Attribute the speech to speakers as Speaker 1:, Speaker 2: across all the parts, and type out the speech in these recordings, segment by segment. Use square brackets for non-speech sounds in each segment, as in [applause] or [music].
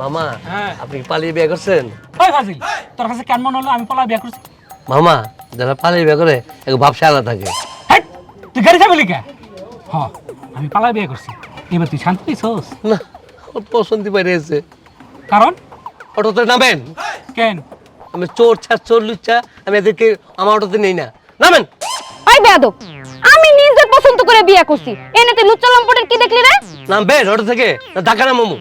Speaker 1: মামা
Speaker 2: হ্যাঁ।
Speaker 1: আপনি কি পালিয়ে বিয়ে করছেন?
Speaker 2: ওই ফাজিল তোর কাছে কেন মনে হলো? আমি পলা বিয়া করছি।
Speaker 1: মামা যারা পালিয়ে বিয়ে করে এক ভাবসা আলাদা থাকে।
Speaker 2: তুই গাড়ি চাবি কে হ আমি পালা বিয়া করছি। এবার তুই শান্তি পেয়েছস
Speaker 1: না ওর পছন্দ বেরিয়েছে
Speaker 2: কারণ?
Speaker 1: অটোতে নামেন।
Speaker 2: কেন?
Speaker 1: আমি চোর ছাড় চোর লুচ্চা আমি এদেরকে আমার অটোতে নেই না। নামেন।
Speaker 3: ওই বেয়াদব আমি নিজে পছন্দ করে বিয়ে করছি। এনেতে লুচ্চা লম্পটের কি দেখলি রে?
Speaker 1: নামবেন অটো থেকে না ঢাকা না মোমো।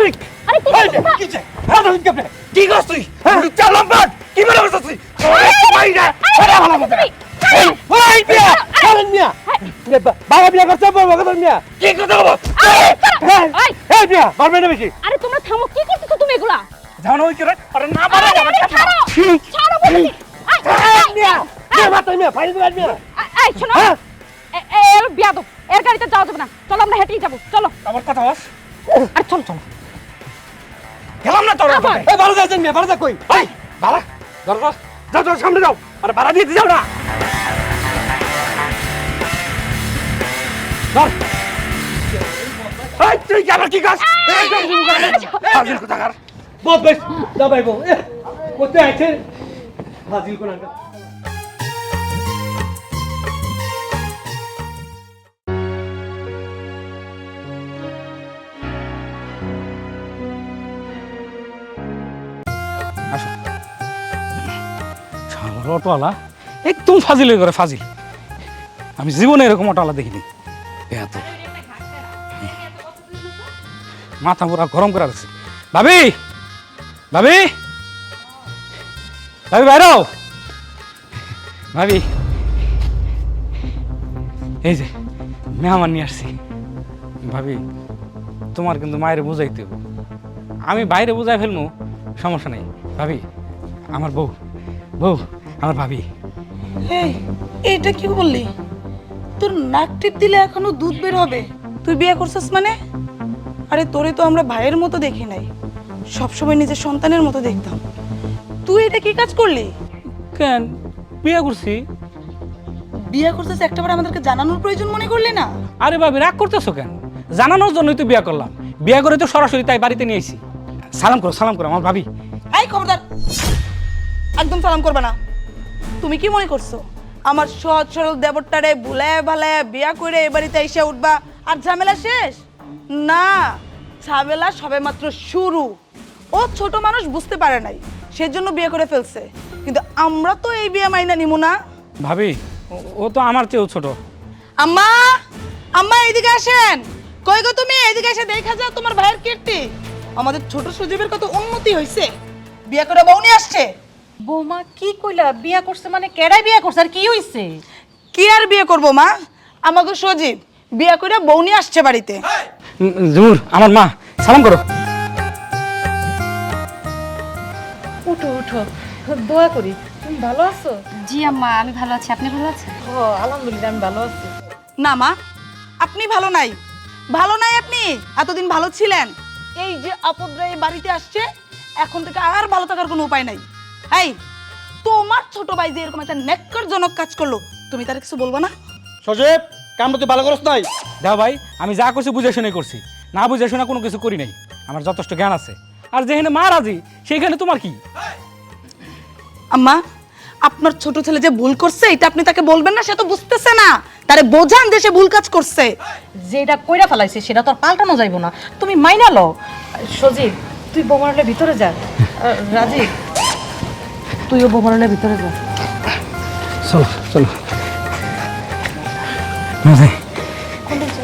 Speaker 3: আরে আরে কি করছিস?
Speaker 2: কি করছ তুই চাল কি বলে বসছিস তুই বিয়া চলেন মিয়া বাবা বিয়া করছে বাবা কথা মিয়া কি কথা বল এই বিয়া মারবে না বেশি
Speaker 3: আরে তোমরা থামো কি করতেছো তুমি এগুলা
Speaker 2: জানো ওই করে আরে না
Speaker 3: আরে,
Speaker 2: মারে
Speaker 3: ছাড়ো ছাড়ো বলছি আয়, আয়,
Speaker 2: মিয়া
Speaker 3: আয়,
Speaker 2: মিয়া ফাইল
Speaker 3: শোনো
Speaker 2: হ্যাঁ।
Speaker 3: এর গাড়িতে যাওয়া যাবে না চলো আমরা হেঁটেই যাব চলো
Speaker 2: আমার কথা বস
Speaker 3: আরে চলো চলো
Speaker 2: গেলাম না তোর? এই বারো যাচ্ছেন মিয়া বারো যা কই? ভাই বাড়া ধর যাও যাও সামনে যাও। আরে বাড়া দিয়ে যাও না। ধর। এই তুই কি আবার কি কাজ? এই যাও শুরু করে হাজির কোথাকার বহুত বেশ যা ভাই বউ। কোথায় আছে হাজির কোথাকার শালার অটোওয়ালা একদম ফাজিল হয়ে করে ফাজিল। আমি জীবনে এরকম অটোওয়ালা দেখিনি। এত। মাথা পুরা গরম করে রাখছে। ভাবি! ভাবি! ভাবি বাইরও ভাবি। এই যে, মেহমান নিয়ে আসছি। ভাবি, তোমার কিন্তু মায়ের বুঝাইতে হবে। আমি বাইরে বুঝাই ফেলব সমস্যা নেই। ভাবি, আমার বউ। বউ আমার ভাবি।
Speaker 4: এই এইটা কি বললি? তোর নাক টিপ দিলে এখনও দুধ বের হবে। তুই বিয়ে করছিস মানে? আরে তোরে তো আমরা ভাইয়ের মতো দেখি নাই। সবসময় নিজের সন্তানের মতো দেখতাম। তুই এটা কি কাজ করলি?
Speaker 2: কেন? বিয়ে করছি।
Speaker 4: বিয়ে করছিস একটাবার আমাদেরকে জানানোর প্রয়োজন মনে করলি না?
Speaker 2: আরে ভাবি রাগ করতেছো কেন? জানানোর জন্যই তো বিয়ে করলাম। বিয়ে করে তো সরাসরি তাই বাড়িতে নিয়ে এসেছি সালাম করো সালাম করো আমার ভাবি।
Speaker 4: এই খবরদার। একদম সালাম করবে না। তুমি কি মনে করছ? আমার সহজ সরল দেবরটারে বুলায় ভালায় বিয়া করে এ বাড়িতে এসে উঠবা আর ঝামেলা শেষ? না ঝামেলা সবে মাত্র শুরু। ও ছোট মানুষ বুঝতে পারে নাই সেজন্য বিয়ে করে ফেলছে। কিন্তু আমরা তো এই বিয়ে মাইনা নিমু না।
Speaker 2: ভাবি ও- ও তো আমার চেয়েও ছোট।
Speaker 4: আম্মা আম্মা এদিকে আসেন। কই গো তুমি? এদিকে এসে দেখা যাও তোমার ভাইয়ের কীর্তি। আমাদের ছোট সুজীবের কত উন্নতি হয়েছে বিয়ে করে বউনি আসছে।
Speaker 5: বৌমা কি কইলা? বিয়া করছে মানে কেডাই বিয়া করছে? আর কি হইছে?
Speaker 4: কি আর বিয়ে করব মা? আমাকে সজীব বিয়ে করে বউনি আসছে বাড়িতে।
Speaker 2: জুর আমার মা সালাম করো।
Speaker 5: উঠো উঠো। দোয়া করি। তুমি ভালো আছো?
Speaker 3: জি আম্মা আমি ভালো আছি। আপনি ভালো আছেন?
Speaker 5: ও আলহামদুলিল্লাহ আমি ভালো আছি।
Speaker 4: না মা আপনি ভালো নাই। ভালো নাই আপনি? এতদিন ভালো ছিলেন। এই যে আপদরা এই বাড়িতে আসছে এখন থেকে আর ভালো থাকার কোনো উপায় নাই। এই তোমার ছোট ভাই যে এরকম একটা নেককারজনক কাজ করল তুমি তার কিছু বলব না?
Speaker 6: সজীব কামটা তুই ভালো করস নাই?
Speaker 2: দাও ভাই আমি যা করছি বুঝে শুনে করছি। না বুঝে শুনে কোনো কিছু করি নাই। আমার যথেষ্ট জ্ঞান আছে। আর যেখানে মা রাজি সেইখানে তোমার কি?
Speaker 4: আম্মা আপনার ছোট ছেলে যে ভুল করছে এটা আপনি তাকে বলবেন না সে তো বুঝতেছে না। তারে বোঝান যে সে ভুল কাজ করছে।
Speaker 5: যেটা কইরা ফেলাইছে সেটা তো আর পাল্টানো যাইব না। তুমি মাইনা লও। সজীব তুই বোমারলের ভিতরে যা। রাজীব তুইও বোমারলের ভিতরে যা।
Speaker 2: চলো চলো।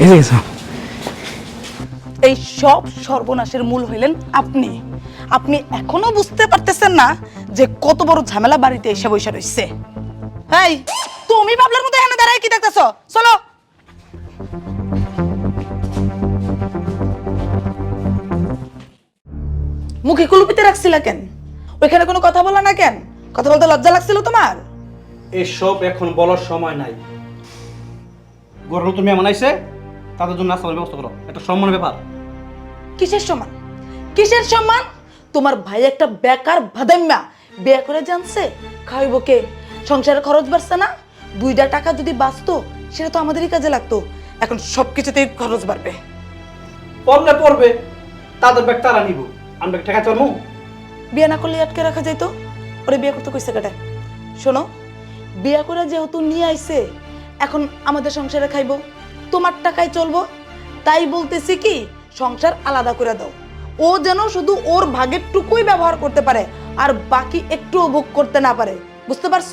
Speaker 2: এই
Speaker 4: এই সব সর্বনাশের মূল হইলেন আপনি। আপনি এখনও বুঝতে পারতেছেন না যে কত বড় ঝামেলা বাড়িতে এসে বসে রইছে। এই তুমি বাবলার মতো এখানে দাঁড়ায় কি দেখতেছ? চলো। মুখে কুলুপিতে রাখছিলা কেন? ওইখানে কোনো কথা বলা না কেন? কথা বলতে লজ্জা লাগছিল তোমার?
Speaker 6: এসব এখন বলার সময় নাই। গরম তুমি এমন আইসে তাদের জন্য নাস্তার ব্যবস্থা করো। একটা সম্মানের ব্যাপার।
Speaker 4: কিসের সম্মান? কিসের সম্মান? তোমার ভাই একটা বেকার ভাদাম্যা। বিয়ে করে জানছে খাইব কে? সংসারের খরচ বাড়ছে না? দুইটা টাকা যদি বাঁচতো সেটা তো আমাদেরই কাজে লাগতো। এখন সব কিছুতেই খরচ বাড়বে।
Speaker 6: পড়লে পড়বে তাদের ব্যাগ তারা নিব। আমি ব্যাগ ঠেকা চলমু?
Speaker 4: বিয়ে না করলে আটকে রাখা যাইতো? ওরে বিয়ে করতে কইছে কেটে শোনো বিয়ে করে যেহেতু নিয়ে আইছে এখন আমাদের সংসারে খাইবো তোমার টাকায় চলবো তাই বলতেছি কি সংসার আলাদা করে দাও। ও যেন শুধু ওর ভাগের টুকুই ব্যবহার করতে পারে আর বাকি একটুও ভোগ করতে না পারে। বুঝতে পারছ?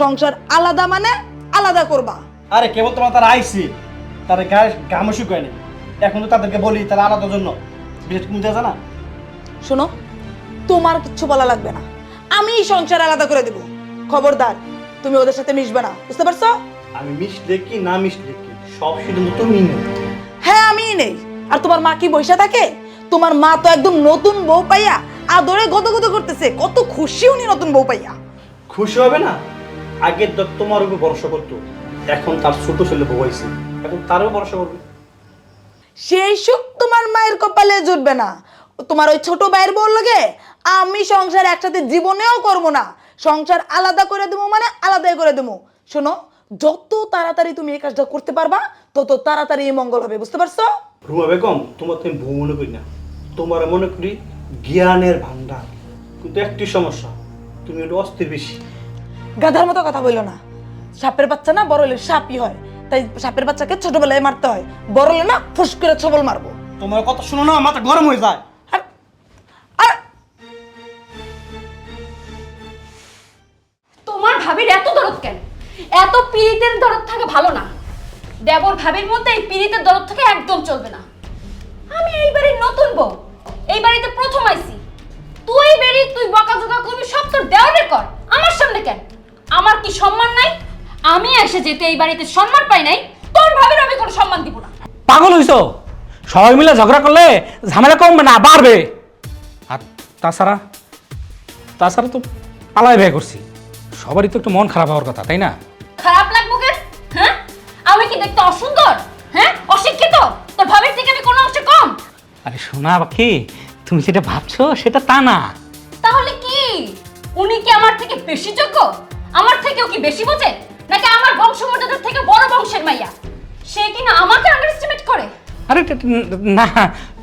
Speaker 4: সংসার আলাদা মানে আলাদা করবা।
Speaker 6: আরে কেবল তোমার তারা আইসি তাদের গায়ে গামও শুকায় এখন তো তাদেরকে বলি তারা আলাদা জন্য। বিশেষ কোনো দেওয়া না?
Speaker 4: শোনো তোমার কিচ্ছু বলা লাগবে না। আমি সংসার আলাদা করে দেব। খবরদার তুমি ওদের সাথে মিশবে না বুঝতে পারছ?
Speaker 6: আমি মিশলে কি না মিশলে কি? সব সিদ্ধান্ত তুমি নেই।
Speaker 4: হ্যাঁ আমিই নেই। আর তোমার মা কি বৈশা থাকে? তোমার মা তো একদম নতুন বউ পাইয়া আদরে গদ গদ করতেছে। কত খুশি উনি নতুন বউ পাইয়া।
Speaker 6: খুশি হবে না? আগে তো তোমার উপর ভরসা করতো। এখন তার ছোট ছেলে বউয়াইছে এখন তারও ভরসা করবে।
Speaker 4: সেই সুখ তোমার মায়ের কপালে জুটবে না। তোমার ওই ছোট ভাইয়ের বউ লাগে আমি সংসার একসাথে জীবনেও করব না। সংসার আলাদা করে দেবো মানে আলাদাই করে দেবো। শোনো যত তাড়াতাড়ি তুমি এই কাজটা করতে পারবা তত তাড়াতাড়ি এই মঙ্গল হবে বুঝতে পারছ?
Speaker 6: রুমা বেগম তোমার তো আমি বউ মনে করি না। তোমার মনে করি জ্ঞানের ভান্ডার কিন্তু একটি সমস্যা তুমি একটু অস্থির বেশি।
Speaker 4: গাধার মতো কথা বলল না। সাপের বাচ্চা না বড় হলে সাপই হয়। তাই সাপের বাচ্চাকে ছোটবেলায় মারতে হয়। বড় হলে না ফুস করে ছবল মারবো।
Speaker 6: তোমার কথা শোনো না মাথা গরম হয়ে যায়।
Speaker 3: ভাবির এত দরদ কেন? এত পীড়িতের দরদ থাকে ভালো না। দেবর ভাবির মধ্যে এই পীড়িতের দরদ থেকে একদম চলবে না। আমি এই বাড়ির নতুন বউ। এই বাড়িতে প্রথম আইছি তুই বেরি তুই বকাঝকা করবি, সব তোর দেওয়ালে কর। আমার সামনে কেন? আমার কি সম্মান নাই? আমি এসে যেতে এই বাড়িতে সম্মান পাই নাই, তোর ভাবির আমি কোনো সম্মান দিব না।
Speaker 2: পাগল হইছো? সবাই মিলে ঝগড়া করলে ঝামেলা কমবে না, বাড়বে। আর তাছাড়া তাছাড়া তো পালাই ব্যয় করছি। সবারই তো একটু মন খারাপ হওয়ার কথা তাই না?
Speaker 3: খারাপ লাগবো কেন হ্যাঁ? আমি কি দেখতে অসুন্দর? হ্যাঁ? অশিক্ষিত? তোর ভাবির থেকে আমি কোনো অংশে কম?
Speaker 2: আরে শোনা বাকি তুমি যেটা ভাবছ সেটা তা না।
Speaker 3: তাহলে কি? উনি কি আমার থেকে বেশি যোগ্য? আমার থেকেও কি বেশি বোঝে? নাকি আমার বংশমর্যাদার থেকে বড় বংশের মাইয়া? সে কি না আমাকে আন্ডারএস্টিমেট করে?
Speaker 2: আরে না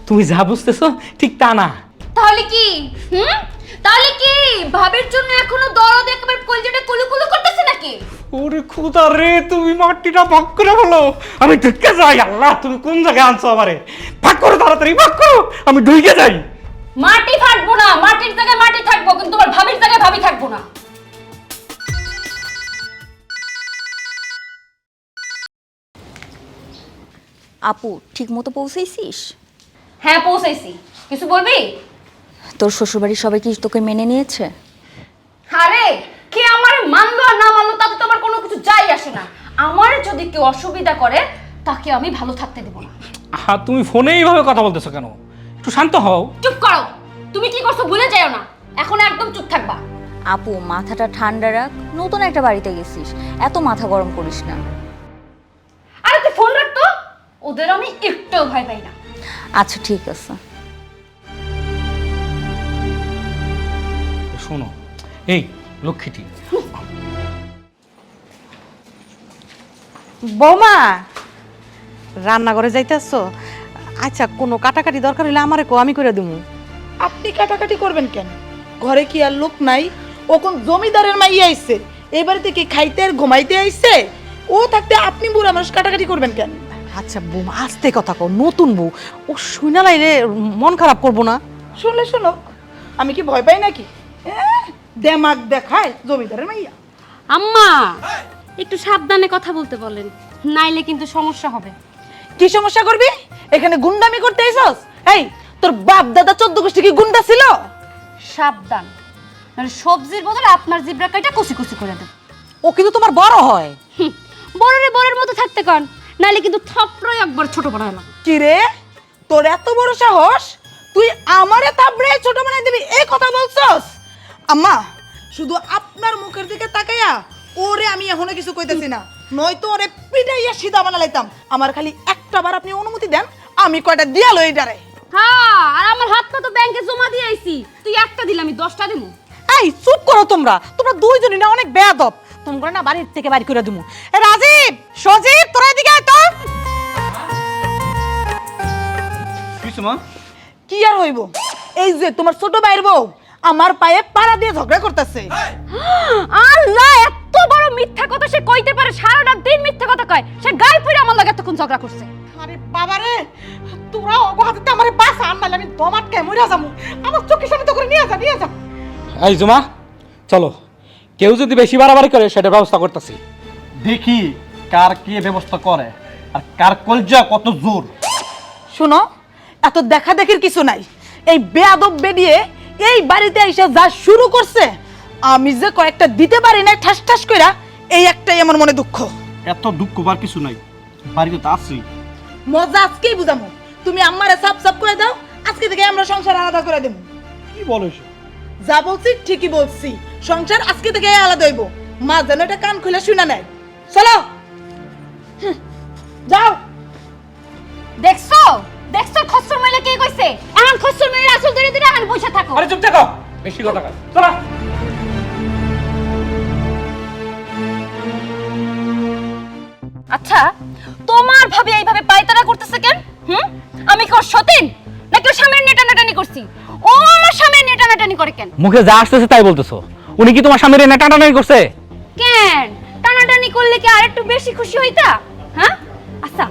Speaker 2: তুমি যা বুঝতেছো ঠিক তা না।
Speaker 3: তাহলে কি? হুম? তাহলে কি ভাবের জন্য এখনও দরদ একেবারে কলজেটা কুলু কুলু করতেছে নাকি?
Speaker 2: ওরে খুদা রে তুমি মাটিটা ভাগ করে বলো আমি ঢুকে যাই আল্লাহ তুমি কোন জায়গায় আনছো আমারে? ভাগ করো তাড়াতাড়ি ভাগ করো আমি ঢুকে যাই।
Speaker 3: মাটি থাকব না মাটির জায়গায় মাটি থাকব কিন্তু তোমার ভাবির জায়গায় ভাবি থাকব না।
Speaker 7: আপু ঠিক মতো পৌঁছেছিস
Speaker 3: হ্যাঁ পৌঁছাইছি। কিছু বলবি?
Speaker 7: তোর শ্বশুরবাড়ির সবাই কি তোকে মেনে নিয়েছে?
Speaker 3: আরে কে আমার মানলো আর না মানলো তাতে তোমার কোনো কিছু যাই আসে না। আমার যদি কেউ অসুবিধা করে তাকে আমি ভালো থাকতে দেবো না।
Speaker 2: আহা তুমি ফোনে এইভাবে কথা বলতেছো কেন? একটু শান্ত হও।
Speaker 3: চুপ করো। তুমি কি করছ ভুলে যাও না। এখন একদম চুপ থাকবা।
Speaker 7: আপু মাথাটা ঠান্ডা রাখ। নতুন একটা বাড়িতে গেছিস। এত মাথা গরম করিস না।
Speaker 3: আরে তুই ফোন রাখতো ওদের আমি একটু ভয় পাই না।
Speaker 7: আচ্ছা ঠিক আছে।
Speaker 2: শোনো। এই লক্ষ্মীটি।
Speaker 5: বৌমা রান্নাঘরে যাইতেছো? আচ্ছা কোনো কাটাকাটি দরকার হলে আমারে কো আমি করে দেবো
Speaker 4: আপনি কাটাকাটি করবেন কেন? ঘরে কি আর লোক নাই? ও কোন জমিদারের মাইয়া আইছে? এই বাড়িতে কি খাইতে আর ঘুমাইতে আইছে? ও থাকতে আপনি বুড়া মানুষ কাটাকাটি করবেন কেন?
Speaker 5: আচ্ছা বৌমা আস্তে কথা কও নতুন বউ। ও শুনে লাইলে মন খারাপ করব না।
Speaker 4: শুনলে শোনো আমি কি ভয় পাই নাকি? দেমাগ দেখায় জমিদারের মাইয়া।
Speaker 3: আম্মা একটু সাবধানে কথা বলতে বলেন নাইলে কিন্তু সমস্যা হবে।
Speaker 4: কি সমস্যা করবি? এখানে গুন্ডামি করতে আইছস এই তোর বাপ দাদা চোদ্দ গোষ্ঠী কি গুন্ডা ছিল?
Speaker 3: সাবধান মানে সবজির বদলে আপনার জিব্রা কাইটা কুচি কুচি করে দেব।
Speaker 5: ও কিন্তু তোমার বড় হয়।
Speaker 3: বড়রে বড়ের মতো থাকতে কন নাইলে কিন্তু থপড়ই একবার ছোট বানায় না।
Speaker 4: কি রে? তোর এত বড় সাহস? তুই আমারে থাবড়ে ছোট বানাই দিবি এই কথা বলছস? আম্মা শুধু আপনার মুখের দিকে তাকাইয়া ওরে আমি এখনও কিছু কইতেছি না। নয়তো ওরে পিটাইয়া সিধা বানালাইতাম। আমার খালি একটা বার আপনি অনুমতি দেন আমি কয়টা দিয়া লই ডারে
Speaker 3: হ্যাঁ আর আমার হাতটা তো ব্যাংকে জমা দিয়ে আইছি। তুই একটা দিলে আমি দশটা দিমু।
Speaker 5: এই চুপ করো তোমরা। তোমরা দুইজনই না অনেক বেয়াদব। তোমরা না বাড়ির থেকে বাড়ি করে দেবো এ রাজীব সজীব তোরা এদিকে আয় তো।
Speaker 6: মা
Speaker 4: কি আর হইব? এই যে তোমার ছোট ভাইয়ের বউ। আমার পায়ে পাড়া দিয়ে ঝগড়া করতেছে।
Speaker 3: আল্লাহ এত বড় মিথ্যা কথা সে কইতে পারে সারাটা দিন মিথ্যা কথা কয়। সে গায়ে পড়ে আমার লাগে এতক্ষণ ঝগড়া করছে।
Speaker 5: আরে বাবারে তোরা অবহাতে আমারে বাসা আনলে আমি দমাটকে মরে যাব। আমার চোখের সামনে তো করে নিয়ে যা নিয়ে যা।
Speaker 2: এই জমা চলো। কেউ যদি বেশি বাড়াবাড়ি করে সেটা ব্যবস্থা করতেছি।
Speaker 6: দেখি কার কি ব্যবস্থা করে আর কার কলজা কত জোর।
Speaker 4: শোনো এত দেখা দেখির কিছু নাই। এই বেয়াদব বেরিয়ে এই বাড়িতে এসে যা শুরু করছে আমি যে কয়েকটা দিতে পারি না ঠাস ঠাস কইরা এই একটাই আমার মনে দুঃখ।
Speaker 6: এত দুঃখ বার কিছু নাই। বাড়িতে তো আছি
Speaker 4: মজা আজকেই বুঝামো। তুমি আমারে সাপ সাপ করে দাও আজকে থেকে আমরা সংসার আলাদা করে দেবো।
Speaker 6: কি বলো
Speaker 4: যা বলছি ঠিকই বলছি সংসার আজকে থেকে আলাদা হইব। মা যেন এটা কান খুলে শুনে নেয়। চলো। হুঁ, যাও।
Speaker 3: দেখছ? দেখছ খসর মাইলে কে কইছে? এখন খসর মাইলে আসল ধরে ধরে এখন বসে থাকো।
Speaker 2: আরে চুপ থাকো বেশি কথা কয়। চলো।
Speaker 3: আচ্ছা তোমার ভাবে এইভাবে পায়তারা করতেছে কেন? হুম? আমি কি ওর সতীন? নাকি ওর স্বামীর নেটানাটানি করছি? ও আমার স্বামীর নেটানাটানি করে কেন?
Speaker 2: মুখে যা আসতেছে তাই বলতেছো। উনি কি তোমার স্বামীর নেটা টানাটানি করছে?
Speaker 3: কেন? টানাটানি করলে কি আরেকটু বেশি খুশি হইতা? হ্যাঁ? আচ্ছা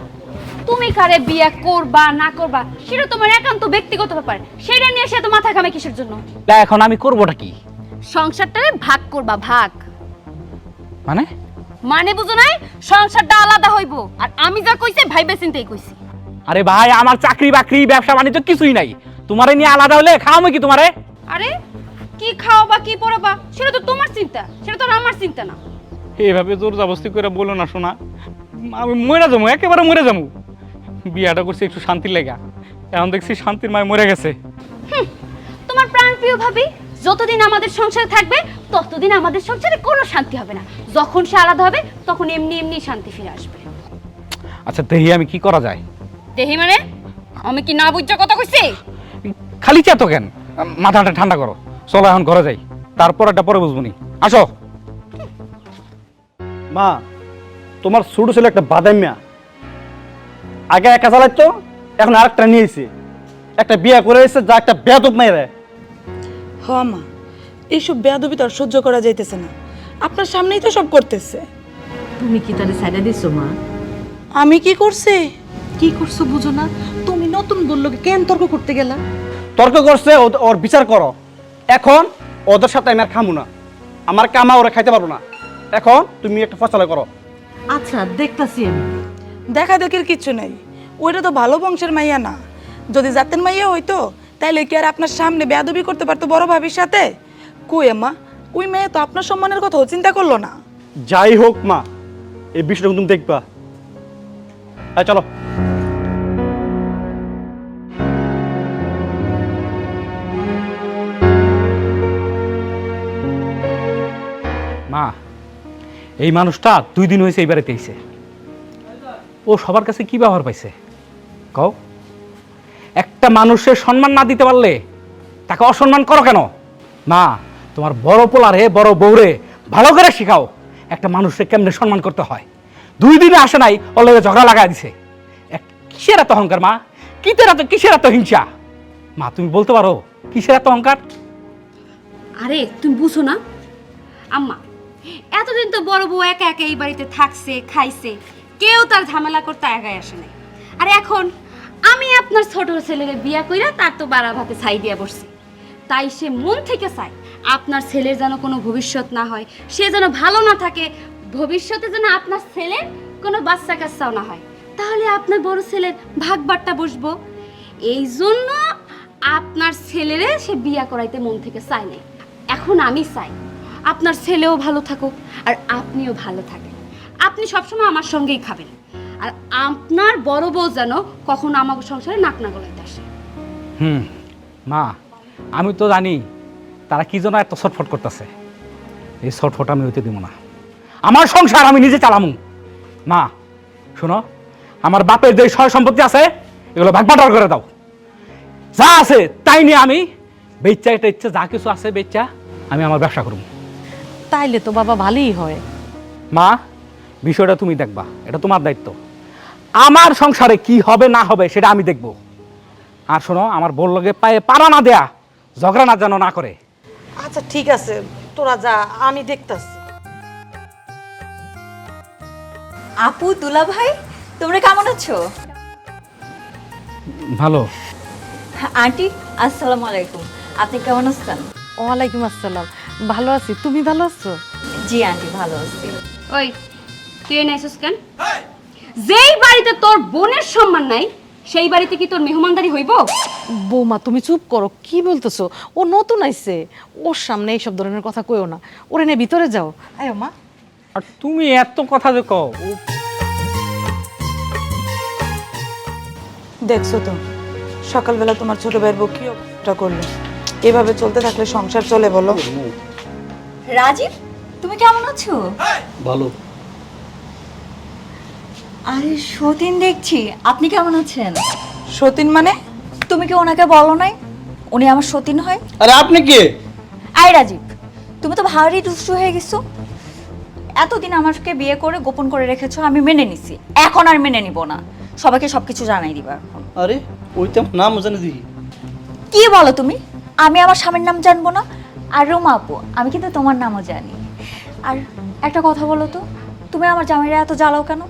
Speaker 3: তুমি কারে বিয়ে করবা না করবা সেটা তোমার একান্ত ব্যক্তিগত ব্যাপার। সেটা নিয়ে সে তো মাথা ঘামে কিসের জন্য?
Speaker 2: তা এখন আমি করবোটা কি?
Speaker 3: সংসারটারে ভাগ করবা ভাগ।
Speaker 2: মানে?
Speaker 3: মানে বুঝো নাই সংসারটা আলাদা হইব। আর আমি যা কইছি ভাইবে চিন্তাই কইছি।
Speaker 2: আরে ভাই আমার চাকরি বাকরি ব্যবসা বাণিজ্য কিছুই নাই। তোমারে নিয়ে আলাদা হলে খাওয়ামো কি তোমারে?
Speaker 3: আরে কি খাও বা কি পরবা সেটা তো তোমার চিন্তা সেটা তো আর আমার চিন্তা না।
Speaker 2: এইভাবে জোর জবস্তি করে বলো না শোনা আমি মরে যাব একেবারে মরে যাব। বিয়াটা করছি একটু শান্তির লেগা। এখন দেখছি শান্তির মায় মরে গেছে।
Speaker 3: হুম, তোমার প্রাণপ্রিয় ভাবি যতদিন আমাদের সংসারে থাকবে ততদিন আমাদের সংসারে কোনো শান্তি হবে না। যখন সে আলাদা হবে তখন এমনি এমনি শান্তি ফিরে আসবে।
Speaker 2: আচ্ছা দেহি আমি কি করা যায়?
Speaker 3: দেহি মানে? আমি কি না বুঝছ কথা কইছি?
Speaker 2: খালি চেতো কেন? মাথাটা ঠান্ডা করো। চলো এখন ঘরে যাই। তারপর একটা পরে বুঝব নি। আসো।
Speaker 6: মা তোমার ছোট ছিল একটা বাদামিয়া আগে একা চালাইতো এখন আরেকটা নিয়েছে একটা বিয়ে করে এসেছে যা একটা বেদব মেয়েরে
Speaker 4: হ মা এইসব বেয়াদবি তো আর সহ্য করা যাইতেছে না। আপনার সামনেই তো সব করতেছে।
Speaker 5: তুমি কি তাহলে সাইডা দিছো মা?
Speaker 4: আমি কি করছি?
Speaker 5: কি করছ বুঝো না? তুমি নতুন বলল কেন তর্ক করতে গেলা?
Speaker 6: তর্ক করছে ও- ওর বিচার করো। এখন ওদের সাথে আমি আর খামু না। আমার কামা ওরা খাইতে পারব না। এখন তুমি একটা ফসলা করো।
Speaker 5: আচ্ছা দেখতাছি আমি।
Speaker 4: দেখা দেখির কিচ্ছু নেই। ওইটা তো ভালো বংশের মাইয়া না। যদি জাতের মাইয়া হইতো তাইলে কি আর আপনার সামনে বেয়াদবি করতে পারতো বড় ভাবির সাথে? কই মা ওই মেয়ে তো আপনার সম্মানের কথাও চিন্তা করল না।
Speaker 6: যাই হোক মা এই বিষয়টা তুমি দেখবা। হ্যাঁ চলো।
Speaker 2: মা এই মানুষটা দুই দিন হয়েছে এই বাড়িতে এসে ও সবার কাছে কি ব্যবহার পাইছে? কও। একটা মানুষের সম্মান না দিতে পারলে তাকে অসম্মান করো কেন? মা, তোমার বড় পোলারে, বড় বউরে ভালো করে শেখাও একটা মানুষকে কেমনে সম্মান করতে হয়। দুই দিনে আসে নাই অলগে ঝগড়া লাগাই দিছে। কিসের এত অহংকার, মা? কিসের এত কিসের এত হিংসা? মা, তুমি বলতে পারো, কিসের এত অহংকার?
Speaker 3: আরে, তুমি বুঝো না। আম্মা, এতদিন তো বড় বউ একা একা এই বাড়িতে থাকছে, খাইছে। কেউ তার ঝামেলা করতে একাই আসে নাই। আর এখন আমি আপনার ছোট ছেলেকে বিয়া কইরা তার তো বাড়া ভাতে ছাই দিয়া বসছি। তাই সে মন থেকে চায় আপনার ছেলের যেন কোনো ভবিষ্যৎ না হয়, সে যেন ভালো না থাকে, ভবিষ্যতে যেন আপনার ছেলের কোনো বাচ্চা কাচ্চাও না হয়। তাহলে আপনার বড় ছেলের ভাগ বাট্টা বসবো। এই জন্য আপনার ছেলেরে সে বিয়া করাইতে মন থেকে চায় নাই। এখন আমি চাই আপনার ছেলেও ভালো থাকুক আর আপনিও ভালো থাকেন। আপনি সবসময় আমার সঙ্গেই খাবেন। আর আপনার বড় বউ যেন কখনো আমাকে সংসারে নাক না গলাইতে আসে।
Speaker 2: হুম মা আমি তো জানি তারা কি যেন এত ছটফট করতেছে। এই ছটফট আমি হইতে দিব না। আমার সংসার আমি নিজে চালামু। মা শোনো আমার বাপের যে সয় সম্পত্তি আছে এগুলো ভাগবাটার করে দাও। যা আছে তাই নিয়ে আমি বেচ্চা এটা ইচ্ছা যা কিছু আছে বেচ্চা আমি আমার ব্যবসা করব।
Speaker 5: তাইলে তো বাবা ভালোই হয়।
Speaker 2: মা বিষয়টা তুমি দেখবা এটা তোমার দায়িত্ব। আমার সংসারে কি হবে না হবে সেটা আমি দেখব। আর শোনো আমার বোর লগে পায়ে পারা না দেয়া ঝগড়া না যেন না করে।
Speaker 5: আচ্ছা ঠিক আছে তোরা যা আমি দেখতাছি।
Speaker 7: আপু দুলা ভাই তোমরা কেমন আছো?
Speaker 2: ভালো।
Speaker 7: আন্টি আসসালামু আলাইকুম। আপনি কেমন আছেন?
Speaker 5: ওয়ালাইকুম আসসালাম। ভালো আছি তুমি ভালো আছো?
Speaker 7: জি আন্টি ভালো আছি।
Speaker 3: ওই তুই এনে আইসস কেন? যেই বাড়িতে তোর বোনের সম্মান নাই সেই বাড়িতে কি তোর মেহমানদারি হইব?
Speaker 5: বৌমা তুমি চুপ করো কি বলতেছো? ও নতুন আইছে ওর সামনে এইসব ধরনের কথা কইও না। ওরে নে ভিতরে যাও। আয় মা।
Speaker 2: আর তুমি এত কথা যে কও ও
Speaker 4: দেখছ তো সকালবেলা তোমার ছোট ভাইয়ের বউ কি অবস্থা করল? এভাবে চলতে থাকলে সংসার চলে বলো।
Speaker 7: রাজীব তুমি কেমন আছো?
Speaker 6: ভালো।
Speaker 7: আরে সতীন দেখছি আপনি কেমন আছেন?
Speaker 4: সতীন মানে?
Speaker 7: তুমি কি ওনাকে বলো নাই? উনি আমার সতীন হয়?
Speaker 6: আরে আপনি কে?
Speaker 7: আই রাজীব তুমি তো ভারী দুষ্টু হয়ে গেছো। এতদিন আমাকে বিয়ে করে গোপন করে রেখেছো আমি মেনে নিছি। এখন আর মেনে নিব না। সবাইকে সবকিছু জানাই দিবা এখন।
Speaker 6: আরে ওই তো নাম জানি দিই
Speaker 7: কি বলো তুমি? আমি আমার স্বামীর নাম জানব না? আর রোমা আপু আমি কিন্তু তোমার নামও জানি। আর একটা কথা বলো তো তুমি আমার জামাইরা এত জ্বালাও কেন?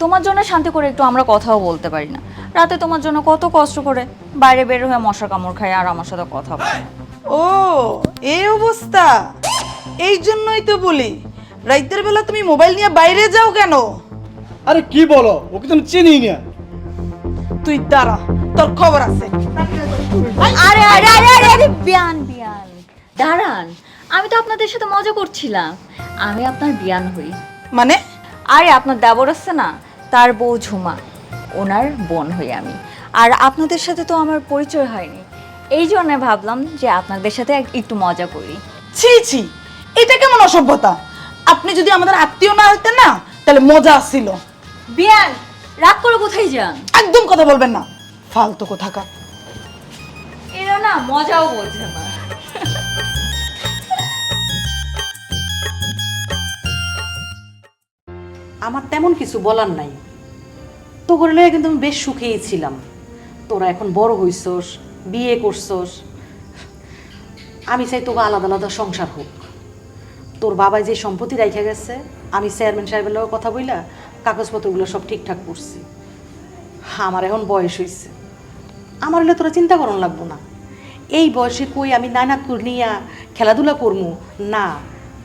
Speaker 7: তোমার জন্য শান্তি করে একটু আমরা কথাও বলতে পারি না। রাতে তোমার জন্য কত কষ্ট করে বাইরে বের হয়ে মশা কামড় খায় আর আমার সাথে কথা বলে।
Speaker 4: ও এই অবস্থা। এই জন্যই তো বলি রাইতের বেলা তুমি মোবাইল নিয়ে বাইরে যাও কেন?
Speaker 6: আরে কি বলো ওকে তো আমি চিনি না।
Speaker 4: তুই দাঁড়া তোর খবর আছে।
Speaker 7: আরে আরে আরে আরে আরে বিয়ান বিয়ান। দাঁড়ান আমি তো আপনাদের সাথে মজা করছিলাম। আমি আপনার বিয়ান হই।
Speaker 4: মানে?
Speaker 7: আরে আপনার দেবর আছে না? তার বউ ঝুমা। ওনার বোন হই আমি। আর আপনাদের সাথে তো আমার পরিচয় হয়নি। এই জন্য ভাবলাম যে আপনাদের সাথে এক- একটু মজা করি।
Speaker 4: ছি ছি! এটা কেমন অসভ্যতা? আপনি যদি আমাদের আত্মীয় না হতেন না তাহলে মজা আসছিল
Speaker 7: বিয়ান রাগ করে কোথায় যান?
Speaker 4: একদম কথা বলবেন না। ফালতু কোথাকার।
Speaker 7: এরা না মজাও বোঝে না।
Speaker 5: আমার তেমন কিছু বলার নাই। তো করে লইয়া কিন্তু আমি বেশ সুখেই ছিলাম। তোরা এখন বড় হইছস, বিয়ে করছস। আমি চাই তোকে আলাদা আলাদা সংসার হোক। তোর বাবাই যে সম্পত্তি রাইখা গেছে, আমি চেয়ারম্যান সাহেবের লগে কথা বইলা কাগজপত্রগুলো সব ঠিকঠাক করছি। আমার এখন বয়স হয়েছে আমার হলে তোরা চিন্তা করন লাগবো না। এই বয়সে কই আমি করে নিয়া খেলাধুলা করমু? না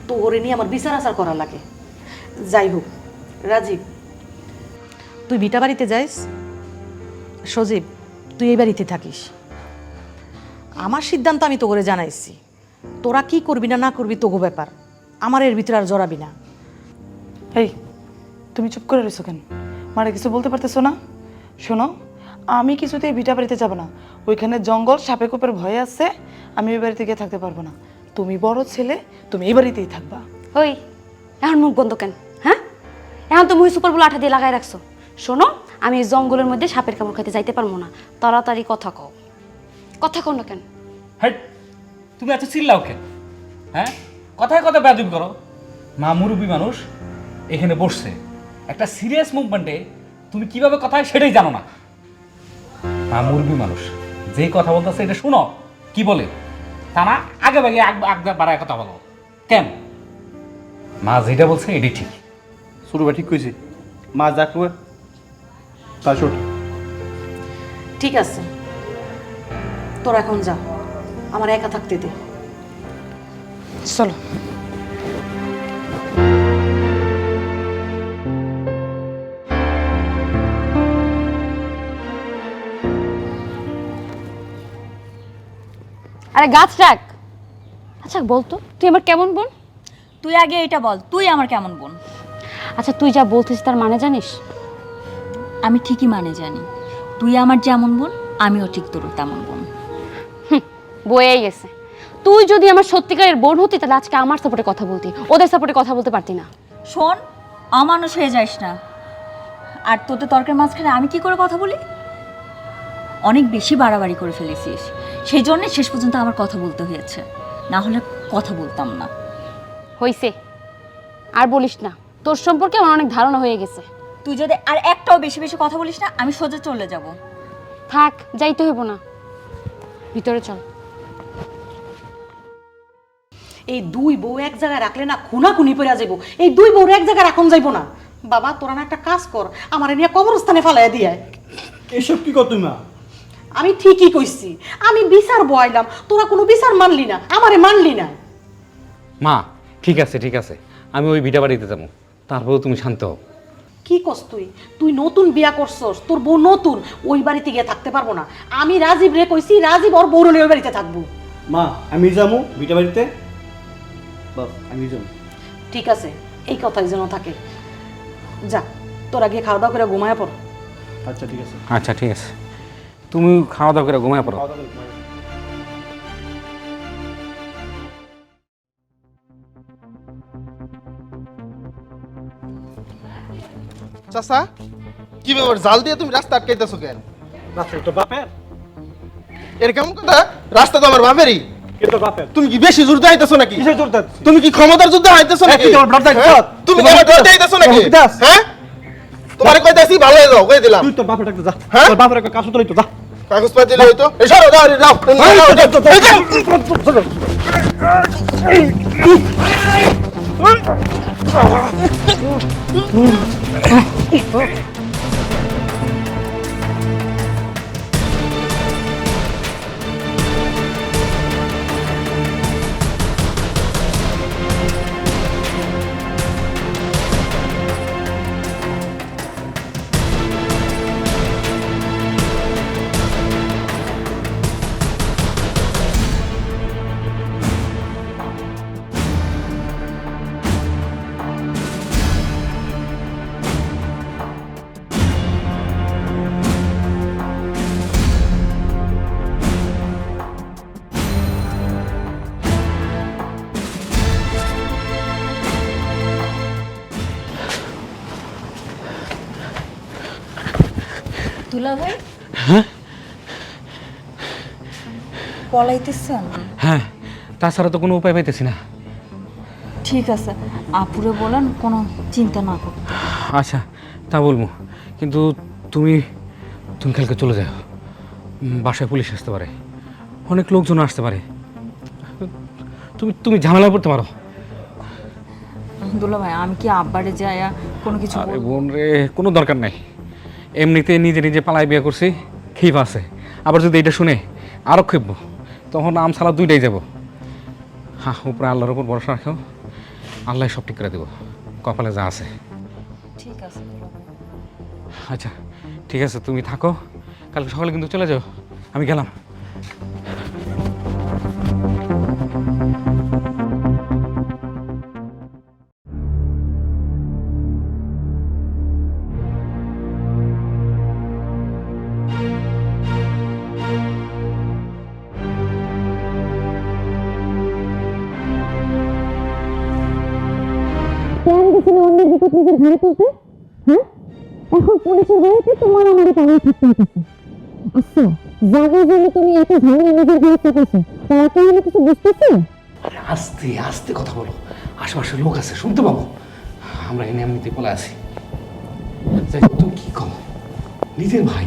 Speaker 5: তোরে নিয়ে আমার বিচার আচার করা লাগে। যাই হোক রাজীব। তুই বিটা বাড়িতে যাইস? সজীব তুই এই বাড়িতে থাকিস। আমার সিদ্ধান্ত আমি তো করে জানাইছি। তোরা কি করবি না না করবি তোগো ব্যাপার। আমার এর ভিতরে আর জড়াবি না।
Speaker 4: এই তুমি চুপ করে রয়েছো কেন? মারে কিছু বলতে পারতেছো না? শোনো আমি কিছুতেই ভিটা বাড়িতে যাব না। ওইখানে জঙ্গল সাপে কোপের ভয় আছে। আমি ওই বাড়িতে গিয়ে থাকতে পারব না। তুমি বড় ছেলে তুমি এই বাড়িতেই থাকবা।
Speaker 3: ওই এখন মুখ বন্ধ কেন? এখন তো মুই সুপার বলে আঠা দিয়ে লাগাই রাখছো। শোনো, আমি এই জঙ্গলের মধ্যে সাপের কামড় খাইতে যাইতে পারব না। তাড়াতাড়ি কথা কও। কথা কও না কেন?
Speaker 2: হেট, তুমি এত চিল্লাও কেন? হ্যাঁ? কথায় কথা বেদবি করো। মা মুরব্বী মানুষ এখানে বসছে। একটা সিরিয়াস মুভমেন্টে তুমি কীভাবে কথা হয় সেটাই জানো না। মা মুরব্বী মানুষ, যেই কথা বলতেছে এটা শুনো। কি বলে? তা না, আগে ভাগে আগে বাড়ায় কথা বলো। কেন? মা যেটা বলছে এটাই ঠিক।
Speaker 6: শুরু ঠিক কইছি। মা যা করবে তা শোট
Speaker 5: ঠিক আছে। তোরা এখন যা আমার একা থাকতে দে।
Speaker 4: চলো।
Speaker 3: আরে গাছ রাখ। আচ্ছা বলতো তুই আমার কেমন বোন?
Speaker 7: তুই আগে এটা বল তুই আমার কেমন বোন?
Speaker 3: আচ্ছা তুই যা বলছিস তার মানে জানিস?
Speaker 7: আমি ঠিকই মানে জানি। তুই আমার যেমন বোন আমিও ঠিক তোর তেমন বোন।
Speaker 3: বয়েই গেছে। তুই যদি আমার সত্যিকারের বোন হতি তাহলে আজকে আমার সাপোর্টে কথা বলতি। ওদের সাপোর্টে কথা বলতে পারতি না।
Speaker 7: শোন অমানুষ হয়ে যাস না। আর তোদের তর্কের মাঝখানে আমি কি করে কথা বলি? অনেক বেশি বাড়াবাড়ি করে ফেলেছিস। সেই জন্যে শেষ পর্যন্ত আমার কথা বলতে হয়েছে। না হলে কথা বলতাম না।
Speaker 3: হইছে। আর বলিস না। তোর সম্পর্কে আমার অনেক ধারণা হয়ে গেছে।
Speaker 7: তুই যদি আর একটাও বেশি বেশি কথা বলিস না আমি সোজা চলে যাব।
Speaker 3: থাক যাইতে হইব না। ভিতরে চল।
Speaker 5: এই দুই বউ এক জায়গায় রাখলে না খুনাখুনি পড়ে যাব এই দুই বউ এক জায়গায় রাখুন যাইবো না। বাবা তোরা না একটা কাজ কর আমার নিয়ে কবরস্থানে ফালাই দিয়ে
Speaker 6: এসব কি কর তুমি মা?
Speaker 5: আমি ঠিকই কইছি আমি বিচার বয়াইলাম তোরা কোনো বিচার মানলি না আমারে মানলি না।
Speaker 2: মা ঠিক আছে ঠিক আছে। আমি ওই ভিটা বাড়িতে যাব। তারপরেও তুমি শান্ত হও।
Speaker 5: কি কস তুই? তুই নতুন বিয়া করছস তোর বউ নতুন ওই বাড়িতে গিয়ে থাকতে পারব না। আমি রাজীব রে কইছি রাজীব ওর বউরলে ওই বাড়িতে থাকব।
Speaker 6: মা আমি যাব বিটা বাড়িতে? বাস আমি যাব
Speaker 5: ঠিক আছে এই কথাই যেন থাকে। যা তোরা গিয়ে খাওয়া দাওয়া করে ঘুমায় পড়।
Speaker 6: আচ্ছা ঠিক আছে।
Speaker 2: আচ্ছা ঠিক আছে। তুমি খাওয়া দাওয়া করে ঘুমায় পড়ো।
Speaker 8: চাচা কি ব্যাপার জাল দিয়ে তুমি রাস্তা আটকাইতেছো কেন
Speaker 6: রাস্তা তো বাপের
Speaker 8: এর কেমন কথা রাস্তা তো আমার বাপেরই
Speaker 6: বাপের
Speaker 8: তুমি কি বেশি যুদ্ধ হাইতেছো নাকি
Speaker 6: কিসের জোর
Speaker 8: তুমি কি ক্ষমতার যুদ্ধ নাকি হ্যাঁ? তুমি আমার নাকি হ্যাঁ তোমারে কইতাছি ভালো হয়ে যাও কই দিলাম
Speaker 6: তুই তোর বাপের একটা যা
Speaker 8: হ্যাঁ?
Speaker 6: তোর বাপের একটা কাজ তো তো যা
Speaker 8: কাগজপত্র লইতো এসো দাও রে দাও
Speaker 7: দুলা Oh, my God. পলাইতেছেন?
Speaker 2: হ্যাঁ তাছাড়া তো কোনো উপায় পাইতেছি না।
Speaker 7: ঠিক আছে আপুরে বলেন কোনো চিন্তা না করতে
Speaker 2: আচ্ছা তা বলব। কিন্তু তুমি তুমি কালকে চলে যাও। বাসায় পুলিশ আসতে পারে। অনেক লোকজন আসতে পারে। তুমি তুমি ঝামেলা পড়তে পারো।
Speaker 7: দুলা ভাই আমি কি আব্বারে যায়া কোনো কিছু
Speaker 2: আরে বোন রে কোনো দরকার নাই। এমনিতে নিজে নিজে পালাই বিয়ে করছি ক্ষিপ আছে। আবার যদি এটা শুনে আরও ক্ষিপ্ব। তখন আম সালা দুইটাই যাব। হ্যাঁ উপরে আল্লাহর উপর ভরসা রাখো। আল্লাহ সব ঠিক করে দেবো। কপালে যা আছে।
Speaker 7: ঠিক আছে।
Speaker 2: আচ্ছা ঠিক আছে তুমি থাকো। কালকে সকালে কিন্তু চলে যাও। আমি গেলাম।
Speaker 9: অন্যের বিপদ নিজের ঘরে তুলতে হ্যাঁ? এখন পুলিশের বাড়িতে তোমার আমার পাগল থাকতে হতেছে আচ্ছা জাগার জন্য তুমি এত ঝামেলা নিজের ঘরে চেপেছো তারা কি হলে কিছু বুঝতেছে?
Speaker 2: আরে আস্তে আস্তে কথা বলো। আশেপাশে লোক আছে শুনতে পাবো। আমরা এনে এমনিতে পলে আছি। যাই তুমি কি কম নিজের ভাই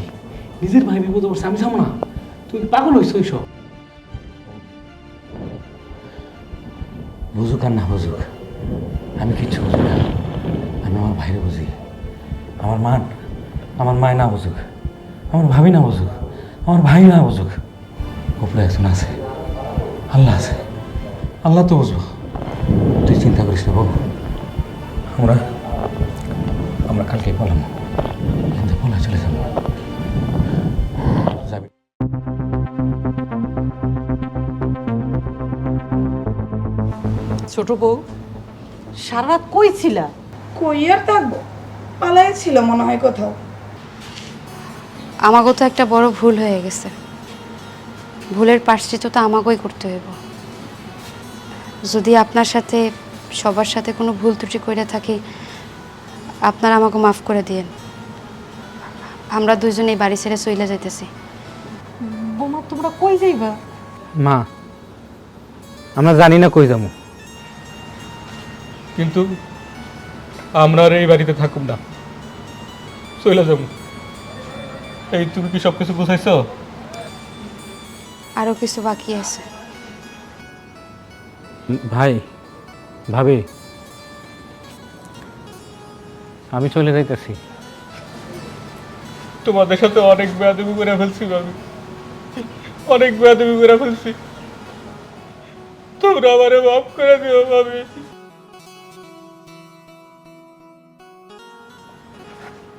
Speaker 2: নিজের ভাই বিপদে পড়ছে আমি যাব না। তুমি পাগল হয়েছো এইসব? বুঝুক আর না বুঝুক আমি কিচ্ছু বুঝি না। আমি আমার ভাইরে বুঝি। আমার মান, আমার মায় না বুঝুক। আমার ভাবি না বুঝুক। আমার ভাই না বুঝুক। উপরে একজন আছে। আল্লাহ আছে। আল্লাহ তো বুঝব তুই চিন্তা করিস না বাবু আমরা আমরা কালকে পলাম। কিন্তু পলা চলে যাবি।
Speaker 5: ছোট বউ, সারা রাত কই ছিলা?
Speaker 4: কই আর থাকব পালাই ছিল মনে হয় কোথাও।
Speaker 3: আমাগো তো একটা বড় ভুল হয়ে গেছে। ভুলের পার্শ্চিত তো আমাকেই করতে হইব। যদি আপনার সাথে সবার সাথে কোনো ভুল ত্রুটি করে থাকি আপনারা আমাকে মাফ করে দিয়েন। আমরা দুইজনে এই বাড়ি ছেড়ে চইলে যাইতেছি।
Speaker 5: বোমা তোমরা কই যাইবা?
Speaker 2: মা আমরা জানি না কই যাব
Speaker 10: কিন্তু আমরা আর এই বাড়িতে থাকুম না। চলে যাব। এই তুমি কি সব কিছু বুঝাইছো
Speaker 4: আরও কিছু বাকি আছে।
Speaker 10: ভাই ভাবি আমি চলে যাইতেছি। তোমাদের সাথে অনেক বেয়াদবি করে ফেলছি ভাবি। অনেক বেয়াদবি করে ফেলছি। তোমরা আমারে মাফ করে দিও ভাবি।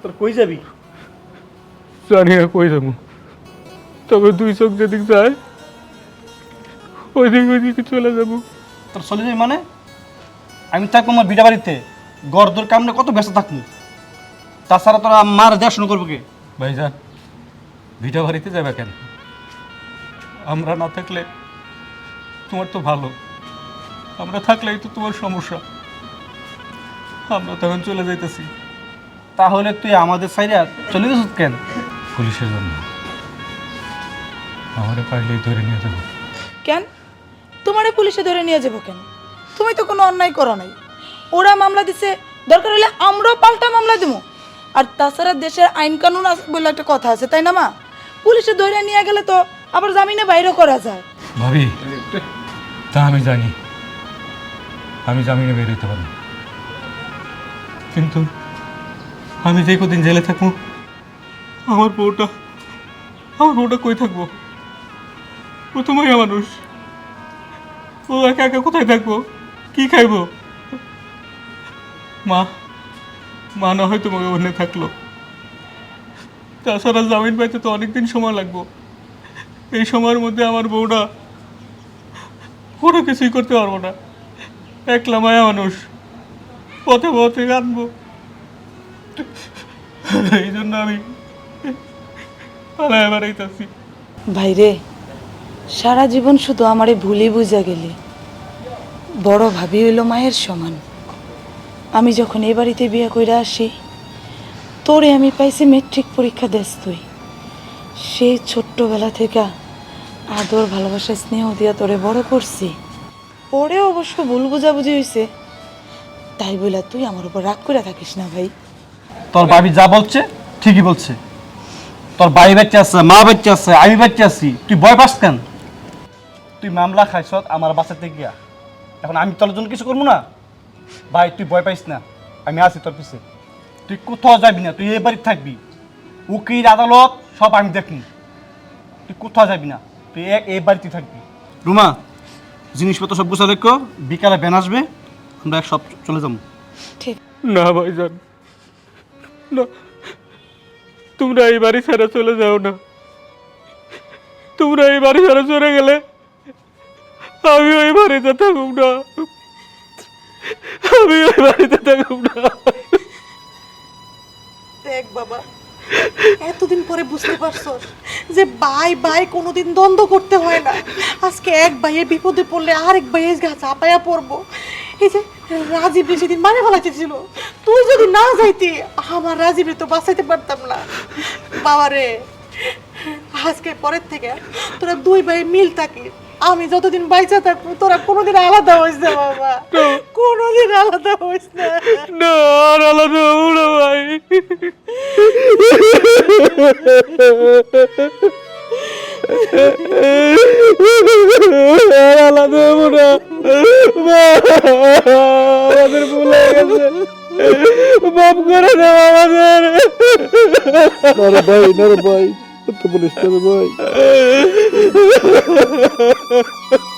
Speaker 6: তোর কই যাবি?
Speaker 10: জানি না কই যাব। তবে দুই চোখ যেদিক যায় ওইদিকে ওইদিকে চলে যাব।
Speaker 6: তোর চলে যাবি মানে? আমি থাকব আমার বিটা বাড়িতে। গরদোর কামনে কত ব্যস্ত থাকব। তাছাড়া তোরা মার দেখাশোনা করব কে?
Speaker 10: ভাইজান ভিটা বাড়িতে যাবে কেন? আমরা না থাকলে তোমার তো ভালো। আমরা থাকলেই তো তোমার সমস্যা। আমরা তখন চলে যাইতেছি।
Speaker 6: তাহলে তুই আমাদের সাইডে চলে গেছিস কেন?
Speaker 10: পুলিশের জন্য। আমারে পাইলেই ধরে নিয়ে যাব।
Speaker 4: কেন? তোমারে পুলিশে ধরে নিয়ে যাব কেন? তুমি তো কোনো অন্যায় করো নাই। ওরা মামলা দিছে দরকার হলে আমরাও পাল্টা মামলা দেবো আর তাছাড়া দেশের আইন কানুন আছে বলে একটা কথা আছে তাই না মা? পুলিশে ধরে নিয়ে গেলে তো আবার জামিনে বাইরে করা যায়।
Speaker 10: ভাবি তা আমি জানি। আমি জামিনে বেরোতে পারি কিন্তু আমি যে কদিন জেলে থাকব, আমার বউটা আমার বউটা কই থাকব? ও তো মানুষ। ও একা একা কোথায় থাকব? কি খাইবো? মা মা না হয় তোমাকে অন্য থাকল। তাছাড়া জামিন পাইতে তো অনেকদিন সময় লাগবো। এই সময়ের মধ্যে আমার বউটা কোনো কিছুই করতে পারব না। একলা মায়া মানুষ। পথে পথে কাঁদবো। এই জন্য আমি পালায় বেড়াইতেছি।
Speaker 4: ভাইরে, সারা জীবন শুধু আমারে ভুলি বুঝা গেলি। বড় ভাবি হইল মায়ের সমান। আমি যখন এই বাড়িতে বিয়ে কইরা আসি, তোরে আমি পাইছি মেট্রিক পরীক্ষা দেস তুই। সেই ছোট্টবেলা থেকে আদর, ভালোবাসা, স্নেহ দিয়া তোরে বড় করছি। পরে অবশ্য ভুল বুঝাবুঝি হয়েছে তাই বলে তুই আমার উপর রাগ করে থাকিস না ভাই।
Speaker 6: তোর ভাবি যা বলছে ঠিকই বলছে। তোর ভাই বাচ্চা আছে মা বাচ্চা আছে আমি বাচ্চা আছি তুই ভয় পাস কেন? তুই মামলা খাইছ আমার বাসাতে গিয়া। এখন আমি তোর জন্য কিছু করব না? ভাই তুই ভয় পাইস না আমি আছি তোর পিছে। তুই কোথাও যাবি না তুই এই বাড়িতে থাকবি। উকিল আদালত সব আমি দেখি তুই কোথাও যাবি না তুই এ- এই বাড়িতে থাকবি। রুমা জিনিসপত্র সব গুছা দেখো বিকালে ব্যান আসবে আমরা সব চলে যাব।
Speaker 4: ঠিক।
Speaker 10: না ভাইজান। না, তোমরা এই বাড়ি ছেড়ে চলে যাও না। তোমরা এই বাড়ি ছেড়ে চলে গেলে আমি ওই বাড়িতে থাকুক না। আমি ওই বাড়িতে থাকুক না।
Speaker 5: দেখ বাবা, এতদিন পরে বুঝতে পারছস যে ভাই ভাই কোনোদিন দ্বন্দ্ব করতে হয় না। আজকে এক ভাইয়ে বিপদে পড়লে আরেক ভাইয়ে গা চাপায়া পড়ব। এই যে রাজীব যেদিন মানে ফেলাইতেছিল তুই যদি না যাইতি আমার রাজীব তো বাঁচাইতে পারতাম না। বাবা রে আজকে পরের থেকে তোরা দুই ভাই মিল থাকিস আমি যতদিন বাইচা থাকব তোরা কোনোদিন আলাদা হইস না বাবা। কোনোদিন আলাদা হইস না।
Speaker 10: না আর আলাদা হব না ভাই। আলাদা হব না আমাদের ভুল হয়ে। গেছে মাফ করে দাও আমাদের
Speaker 11: নরে ভাই নরে ভাই তো বলিস ভাই [laughs]